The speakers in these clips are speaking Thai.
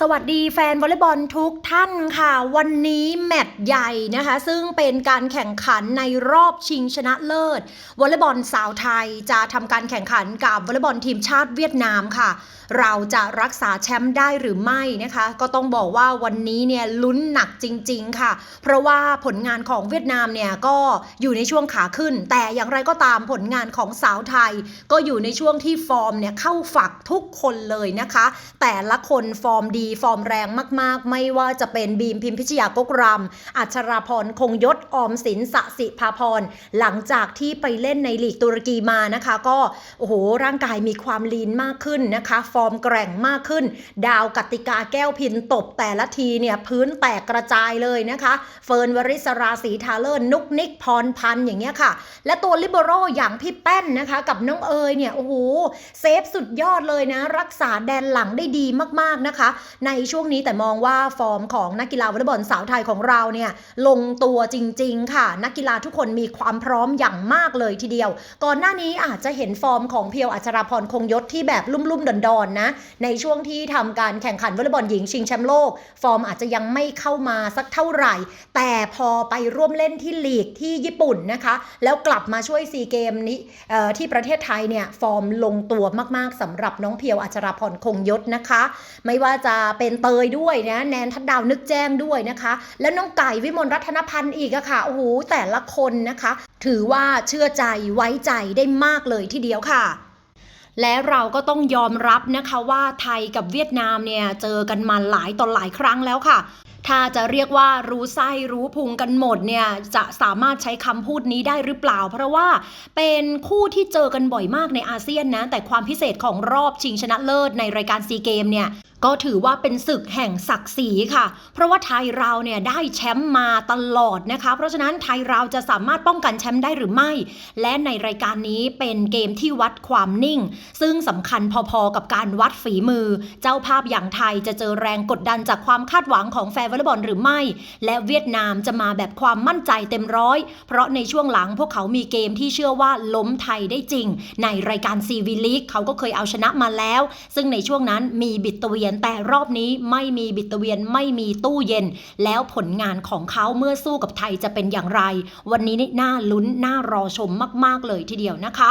สวัสดีแฟนวอลเลย์บอลทุกท่านค่ะ วันนี้แมตช์ใหญ่นะคะ ซึ่งเป็นการแข่งขันในรอบชิงชนะเลิศวอลเลย์บอลสาวไทยจะทำการแข่งขันกับวอลเลย์บอลทีมชาติเวียดนามค่ะ เราจะรักษาแชมป์ได้หรือไม่นะคะ ก็ต้องบอกว่าวันนี้เนี่ยลุ้นหนักจริง ๆ ค่ะ เพราะว่าผลงานของเวียดนามเนี่ยก็อยู่ในช่วงขาขึ้น แต่อย่างไรก็ตามผลงานของสาวไทย ก็อยู่ในช่วงที่ฟอร์มเนี่ยเข้าฝักทุกคนเลยนะคะ แต่ละคนฟอร์มดีฟอร์มแรงมากๆ ไม่ว่าจะเป็นบีมพิมพิชยากกรำอัชราพรคงยศออมสินสสิภาพรหลังจากที่ไปเล่นในลีกตุรกีมานะคะ ก็โอ้โหร่างกายมีความลีนมากขึ้นนะคะ ฟอร์มแกร่งมากขึ้น ดาวกติกาแก้วพินตบแต่ละทีเนี่ยพื้นแตกกระจายเลยนะคะเฟิร์นวริศราศีทาเลอร์นุกนิกพรพันธ์อย่างเงี้ยค่ะ และตัวลิเบโรอย่างพี่แป้นนะคะ กับน้องเอยเนี่ยโอ้โหเซฟสุดยอดเลยนะ รักษาแดนหลังได้ดีมากๆนะคะในช่วงนี้แต่มองว่าฟอร์มของนักกีฬาวอลเลย์บอลสาวไทยของเราเนี่ยลงตัวจริง ๆ ค่ะ นักกีฬาทุกคนมีความพร้อมอย่างมากเลยทีเดียว ก่อนหน้านี้อาจจะเห็นฟอร์มของเพียวอัชราพรคงยศที่แบบลุ่มๆดอนๆนะในช่วงที่ทำการแข่งขันวอลเลย์บอลหญิงชิงแชมป์โลก ฟอร์มอาจจะยังไม่เข้ามาสักเท่าไหร่ แต่พอไปร่วมเล่นที่ลีกที่ญี่ปุ่นนะคะ แล้วกลับมาช่วยซีเกมนี้ที่ประเทศไทยเนี่ยฟอร์มลงตัวมากๆสำหรับน้องเพียวอัชราพรคงยศนะคะ ไม่ว่าจะเป็นเตยด้วยนะแนนทัดดาวนึกแจ้งด้วยนะคะ แล้วน้องไก่วิมลรัตนพันธ์อีกอะค่ะโอ้โหแต่ละคนนะคะ ถือว่าเชื่อใจไว้ใจได้มากเลยทีเดียวค่ะและเราก็ต้องยอมรับนะคะว่าไทยกับเวียดนามเนี่ยเจอกันมาหลายต่อหลายครั้งแล้วค่ะ ถ้าจะเรียกว่ารู้ไส้รู้พุงกันหมดเนี่ยจะสามารถใช้คำพูดนี้ได้หรือเปล่า เพราะว่าเป็นคู่ที่เจอกันบ่อยมากในอาเซียนนะ แต่ความพิเศษของรอบชิงชนะเลิศในรายการซีเกมเนี่ยก็ถือว่าเป็นศึกแห่งศักดิ์ศรีค่ะ เพราะว่าไทยเราเนี่ยได้แชมป์มาตลอดนะคะ เพราะฉะนั้นไทยเราจะสามารถป้องกันแชมป์ได้หรือไม่ และในรายการนี้เป็นเกมที่วัดความนิ่ง ซึ่งสำคัญพอๆกับการวัดฝีมือ เจ้าภาพอย่างไทยจะเจอแรงกดดันจากความคาดหวังของแฟนอลเลย์บอลหรือไม่ และเวียดนามจะมาแบบความมั่นใจเต็มร้อย เพราะในช่วงหลังพวกเขามีเกมที่เชื่อว่าล้มไทยได้จริง ในรายการซีวีลีกเขาก็เคยเอาชนะมาแล้ว ซึ่งในช่วงนั้นมีบิดตเวียนแต่รอบนี้ไม่มีบิดตเวียนไม่มีตู้เย็น แล้วผลงานของเขาเมื่อสู้กับไทยจะเป็นอย่างไร วันนี้นี่น่าลุ้นน่ารอชมมาก ๆ เลยทีเดียวนะคะ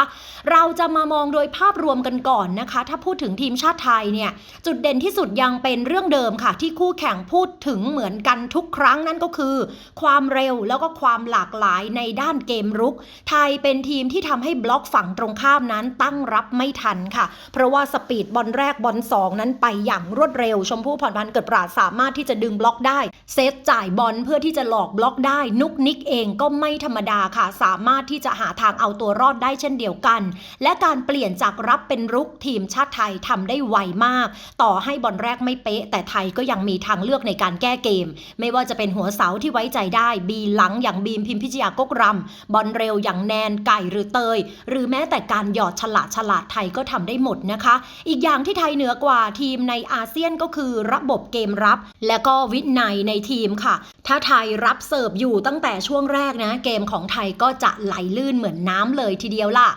เราจะมามองโดยภาพรวมกันก่อนนะคะ ถ้าพูดถึงทีมชาติไทยเนี่ยจุดเด่นที่สุดยังเป็นเรื่องเดิมค่ะ ที่คู่แข่งพูดถึงเหมือนกันทุกครั้งนั่นก็คือ ความเร็วแล้วก็ความหลากหลายในด้านเกมรุก ไทยเป็นทีมที่ทำให้บล็อกฝั่งตรงข้ามนั้นตั้งรับไม่ทันค่ะ เพราะว่าสปีดบอลแรกบอลสองนั้นไปอย่างรวดเร็ว ชมพู่พรพันธ์เกิดปราสามารถที่จะดึงบล็อกได้ เซตจ่ายบอลเพื่อที่จะหลอกบล็อกได้ นุกนิกเองก็ไม่ธรรมดาค่ะ สามารถที่จะหาทางเอาตัวรอดได้เช่นเดียวกัน และการเปลี่ยนจากรับเป็นรุกทีมชาติไทยทำได้ไวมาก ต่อให้บอลแรกไม่เป๊ะ แต่ไทยก็ยังมีทางเลือกในการแก้เกม ไม่ว่าจะเป็นหัวเสาที่ไว้ใจได้ บีหลังอย่างบีมพิมพิชยากกรำบอลเร็วอย่างแนนไก่หรือเตย หรือแม้แต่การหยอดฉลาดฉลาดไทยก็ทำได้หมดนะคะ อีกอย่างที่ไทยเหนือกว่าทีมในอาเซียนก็คือระบบเกมรับ และก็วินัยในทีมค่ะ ถ้าไทยรับเสิร์ฟอยู่ตั้งแต่ช่วงแรกนะ เกมของไทยก็จะไหลลื่นเหมือนน้ำเลยทีเดียวล่ะ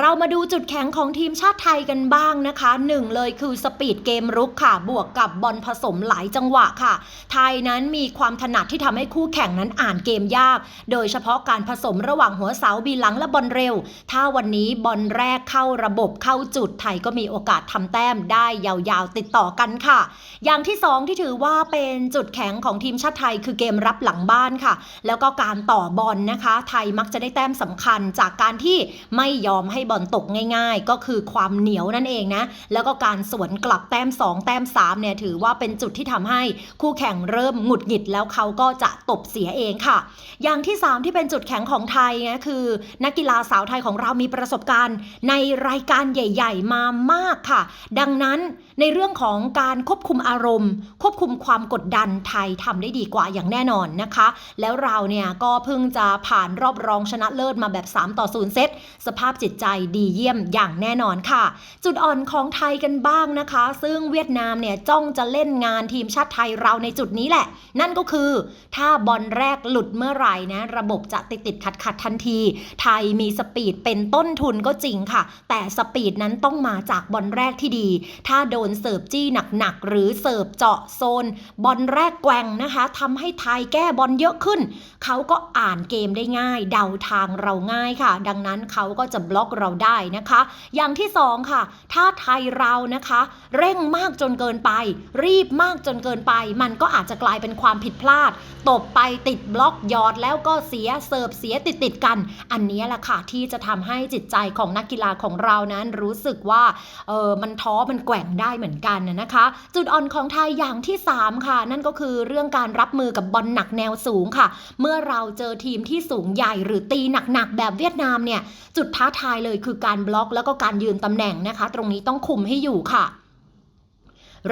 เรามาดูจุดแข็งของทีมชาติไทยกันบ้างนะคะหนึ่งเลยคือสปีดเกมรุกค่ะ บวกกับบอลผสมหลายจังหวะค่ะ ไทยนั้นมีความถนัดที่ทำให้คู่แข่งนั้นอ่านเกมยาก โดยเฉพาะการผสมระหว่างหัวเสาบีหลังและบอลเร็ว ถ้าวันนี้บอลแรกเข้าระบบเข้าจุดไทยก็มีโอกาสทำแต้มได้ยาวๆติดต่อกันค่ะ อย่างที่สองที่ถือว่าเป็นจุดแข็งของทีมชาติไทย คือเกมรับหลังบ้านค่ะ แล้วก็การต่อบอลนะคะ ไทยมักจะได้แต้มสำคัญจากการที่ไม่ยอมให้บอลตกง่ายๆ ก็คือความเหนียวนั่นเองนะ แล้วก็การสวนกลับแต้ม 2 แต้ม3เนี่ยถือว่าเป็นจุดที่ทำให้คู่แข่งเริ่มหงุดหงิดแล้วเขาก็จะตบเสียเองค่ะ อย่างที่ 3 ที่เป็นจุดแข็งของไทยนะคือ นักกีฬาสาวไทยของเรามีประสบการณ์ ในรายการใหญ่ ๆ มามากค่ะ ดังนั้น ในเรื่องของการควบคุมอารมณ์ ควบคุมความกดดันไทยทำได้ดีกว่าอย่างแน่นอนนะคะ แล้วเราเนี่ยก็เพิ่งจะผ่านรอบรองชนะเลิศมาแบบ 3 ต่อ 0 เซต สภาพจิตใจดีเยี่ยมอย่างแน่นอนค่ะ จุดอ่อนของไทยกันบ้างนะคะ ซึ่งเวียดนามเนี่ยจ้องจะเล่นงานทีมชาติไทยเราในจุดนี้แหละ นั่นก็คือ ถ้าบอลแรกหลุดเมื่อไหร่นะระบบจะติดติดขัดขัดทันที ไทยมีสปีดเป็นต้นทุนก็จริงค่ะ แต่สปีดนั้นต้องมาจากบอลแรกที่ดี ถ้าโดนเสิร์ฟจี้หนักๆหรือเสิร์ฟเจาะโซน บอลแรกแกว่งนะคะทำให้ไทยแก้บอลเยอะขึ้น เขาก็อ่านเกมได้ง่าย เดาทางเราง่ายค่ะ ดังนั้นเขาก็จะบล็อกเราได้นะคะ อย่างที่สองค่ะ ถ้าไทยเรานะคะ เร่งมากจนเกินไป รีบมากจนเกินไป มันก็อาจจะกลายเป็นความผิดพลาด ตบไปติดบล็อกยอดแล้วก็เสียเสิร์ฟเสียติดติดกัน อันนี้แหละค่ะที่จะทำให้จิตใจของนักกีฬาของเรานั้นรู้สึกว่าเออมันท้อมันแกว่งได้เหมือนกันนะนะคะ จุดอ่อนของไทยอย่างที่ 3 ค่ะ นั่นก็คือเรื่องการรับมือกับบอลหนักแนวสูงค่ะ เมื่อเราเจอทีมที่สูงใหญ่หรือตีหนักๆแบบเวียดนามเนี่ยจุดท้าทายเลยคือการบล็อกแล้วก็การยืนตำแหน่งนะคะ ตรงนี้ต้องคุมให้อยู่ค่ะ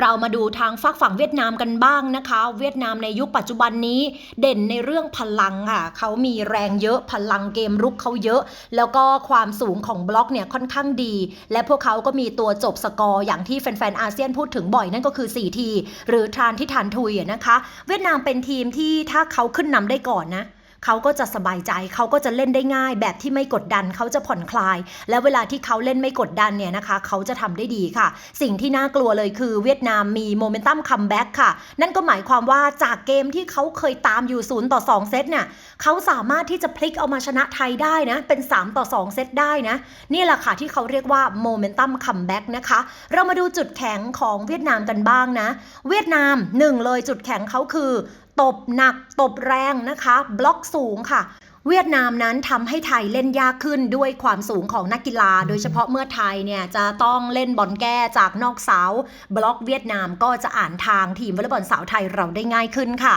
เรามาดูทางฝักฝั่งเวียดนามกันบ้างนะคะ เวียดนามในยุคปัจจุบันนี้เด่นในเรื่องพลังค่ะเขามีแรงเยอะพลังเกมรุกเขาเยอะ แล้วก็ความสูงของบล็อกเนี่ยค่อนข้างดี และพวกเขาก็มีตัวจบสกอร์อย่างที่แฟนๆอาเซียนพูดถึงบ่อยนั่นก็คือ 4 ที หรือทานที่ทานทุยนะคะ เวียดนามเป็นทีมที่ถ้าเขาขึ้นนำได้ก่อนนะ เขาก็จะสบายใจ เขาก็จะเล่นได้ง่าย แบบที่ไม่กดดันเขาจะผ่อนคลาย และเวลาที่เขาเล่นไม่กดดันเนี่ยนะคะ เขาจะทำได้ดีค่ะ สิ่งที่น่ากลัวเลยคือเวียดนามมีโมเมนตัมคัมแบ็กค่ะ นั่นก็หมายความว่าจากเกมที่เขาเคยตามอยู่0ต่อ 2 เซตเนี่ยเขาสามารถที่จะพลิกเอามาชนะไทยได้นะ เป็น 3 ต่อ 2 เซตได้นะ นี่แหละค่ะที่เขาเรียกว่าโมเมนตัมคัมแบ็กนะคะ เรามาดูจุดแข็งของเวียดนามกันบ้างนะ เวียดนามหนึ่งเลยจุดแข็งเขาคือ ตบหนัก ตบแรงนะคะ บล็อกสูงค่ะ เวียดนามนั้นทำให้ไทยเล่นยากขึ้นด้วยความสูงของนักกีฬา โดยเฉพาะเมื่อไทยเนี่ยจะต้องเล่นบอลแก้จากนอกเสา บล็อกเวียดนามก็จะอ่านทางทีมวอลเลย์บอลสาวไทยเราได้ง่ายขึ้นค่ะ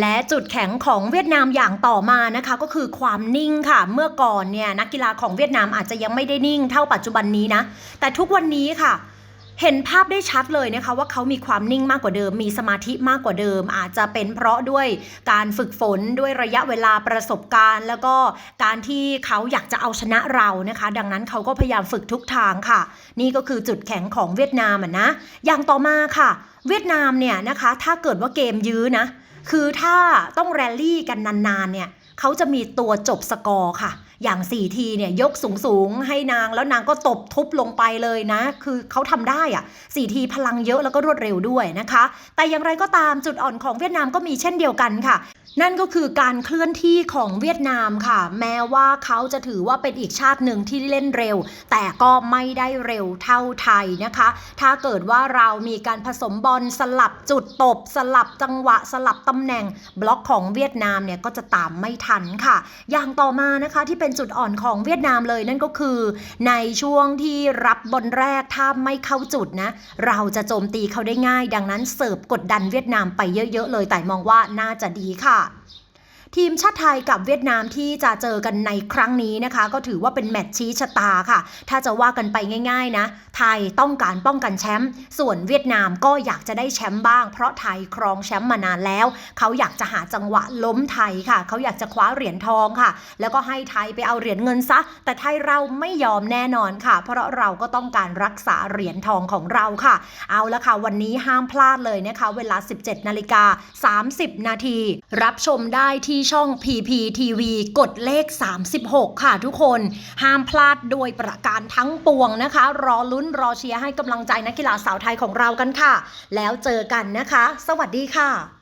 และจุดแข็งของเวียดนามอย่างต่อมานะคะ ก็คือความนิ่งค่ะ เมื่อก่อนเนี่ยนักกีฬาของเวียดนามอาจจะยังไม่ได้นิ่งเท่าปัจจุบันนี้นะ แต่ทุกวันนี้ค่ะ เห็นภาพได้ชัดเลยนะคะว่าเขามีความนิ่งมากกว่าเดิม มีสมาธิมากกว่าเดิม อาจจะเป็นเพราะด้วยการฝึกฝนด้วยระยะเวลาประสบการณ์ แล้วก็การที่เขาอยากจะเอาชนะเรานะคะ ดังนั้นเขาก็พยายามฝึกทุกทางค่ะ นี่ก็คือจุดแข็งของเวียดนามนะอย่างต่อมาค่ะ เวียดนามเนี่ยนะคะถ้าเกิดว่าเกมยื้อนะคือถ้าต้องแรลลี่กันนานๆเนี่ยเขาจะมีตัวจบสกอร์ค่ะ อย่าง4ทีเนี่ยยกสูงๆให้นางแล้วนางก็ตบทุบลงไปเลยนะ คือเขาทำได้อะ4ทีพลังเยอะแล้วก็รวดเร็วด้วยนะคะ แต่อย่างไรก็ตามจุดอ่อนของเวียดนามก็มีเช่นเดียวกันค่ะนั่นก็คือการเคลื่อนที่ของเวียดนามค่ะ แม้ว่าเขาจะถือว่าเป็นอีกชาติหนึ่งที่เล่นเร็ว แต่ก็ไม่ได้เร็วเท่าไทยนะคะ ถ้าเกิดว่าเรามีการผสมบอลสลับจุดตบ สลับจังหวะสลับตำแหน่ง บล็อกของเวียดนามเนี่ยก็จะตามไม่ทันค่ะ อย่างต่อมานะคะที่เป็นเป็นจุดอ่อนของเวียดนามเลยนั่นก็คือ ในช่วงที่รับบอลแรกถ้าไม่เข้าจุดนะ เราจะโจมตีเขาได้ง่าย ดังนั้นเสิร์ฟกดดันเวียดนามไปเยอะ ๆ เลยแต่มองว่าน่าจะดีค่ะ ทีมชาติไทยกับเวียดนามที่จะเจอกันในครั้งนี้นะคะ ก็ถือว่าเป็นแมตช์ชี้ชะตาค่ะ ถ้าจะว่ากันไปง่ายๆนะ ไทยต้องการป้องกันแชมป์ส่วนเวียดนามก็อยากจะได้แชมป์บ้าง เพราะไทยครองแชมป์มานานแล้ว เขาอยากจะหาจังหวะล้มไทยค่ะ เขาอยากจะคว้าเหรียญทองค่ะ แล้วก็ให้ไทยไปเอาเหรียญเงินซะ แต่ไทยเราไม่ยอมแน่นอนค่ะ เพราะเราก็ต้องการรักษาเหรียญทองของเราค่ะ เอาละค่ะ วันนี้ห้ามพลาดเลยนะคะ เวลา 17นาฬิกา30 นาทีรับชมได้ที่ช่อง PPTV กดเลข 36 ค่ะทุกคน ห้ามพลาดโดยประการทั้งปวงนะคะ รอลุ้นรอเชียร์ให้กำลังใจนักกีฬาสาวไทยของเรากันค่ะ แล้วเจอกันนะคะ สวัสดีค่ะ